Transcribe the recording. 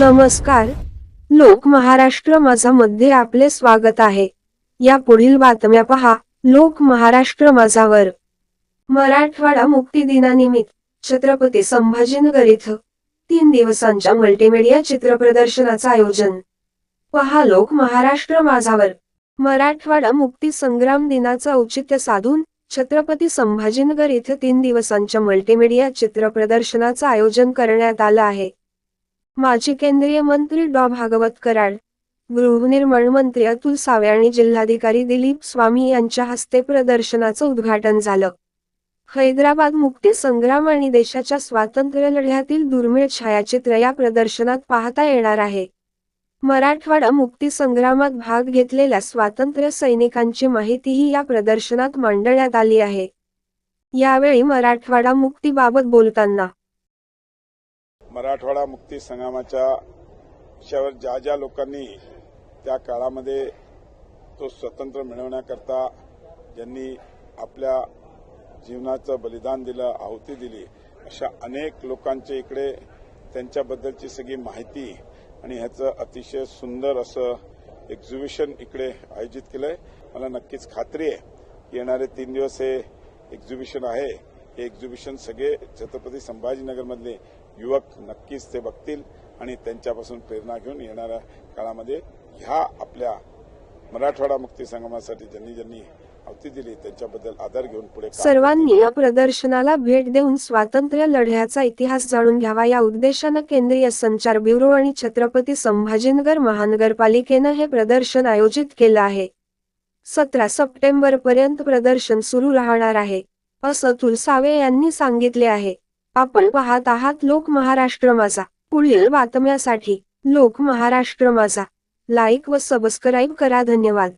नमस्कार. लोक महाराष्ट्र माझा मध्ये आपले स्वागत आहे. या पुढील बातम्या पहा. लोक महाराष्ट्र माझावर. मराठवाडा मुक्ती दिनानिमित्त छत्रपती संभाजीनगर इथं तीन दिवसांच्या मल्टीमीडिया चित्रप्रदर्शनाचं आयोजन. पहा लोक महाराष्ट्र माझावर. मराठवाडा मुक्ती संग्राम दिनाचं औचित्य साधून छत्रपती संभाजीनगर इथं तीन दिवसांच्या मल्टीमीडिया चित्रप्रदर्शनाचं आयोजन करण्यात आलं आहे. माजी केंद्रीय मंत्री डॉ. भागवत कराड गृहनिर्माण मंत्री अतुल सावे आणि जिल्हाधिकारी दिलीप स्वामी यांच्या हस्ते प्रदर्शनाचं उद्घाटन झालं. हैदराबाद मुक्ती संग्राम आणि देशाच्या स्वातंत्र्य लढ्यातील दुर्मिळ छायाचित्र या प्रदर्शनात पाहता येणार आहे. मराठवाडा मुक्ती संग्रामात भाग घेतलेल्या स्वातंत्र्य सैनिकांची माहितीही या प्रदर्शनात मांडण्यात आली आहे. यावेळी मराठवाडा मुक्तीबाबत बोलताना मराठवाडा मुक्ती संग्रामाच्या विषयावर ज्या ज्या लोकांनी त्या काळामध्ये तो स्वतंत्र मिळवण्याकरता ज्यांनी आपल्या जीवनाचं बलिदान दिलं आहुती दिली अशा अनेक लोकांच्या इकडे त्यांच्याबद्दलची सगळी माहिती आणि ह्याचं अतिशय सुंदर असं एक्झिबिशन इकडे आयोजित केलंय. मला नक्कीच खात्री आहे की येणारे तीन दिवस हे एक्झिबिशन आहे. हे एक्झिबिशन सगळे छत्रपती संभाजीनगरमधले युवक नक्कीच ते बघतील आणि त्यांच्यापासून प्रेरणा घेऊन येणाऱ्या काळामध्ये ह्या आपल्या मराठवाडा मुक्ती संगमासाठी ज्यांनी ज्यांनी आहुती दिली त्यांच्याबद्दल आदर घेऊन पुढे सर्वांनी या प्रदर्शनाला भेट देऊन स्वातंत्र्य लढ्याचा इतिहास जाणून घ्यावा. या उद्देशानं केंद्रीय संचार ब्युरो आणि छत्रपती संभाजीनगर महानगरपालिकेनं हे प्रदर्शन आयोजित केलं आहे. सतरा सप्टेंबर पर्यंत प्रदर्शन सुरू राहणार आहे असं तुलसावे यांनी सांगितले आहे. आपण पाहत आहात लोक महाराष्ट्र माझा पुढील बातम्यासाठी लोक महाराष्ट्र माझा लाईक व सबस्क्राईब करा. धन्यवाद.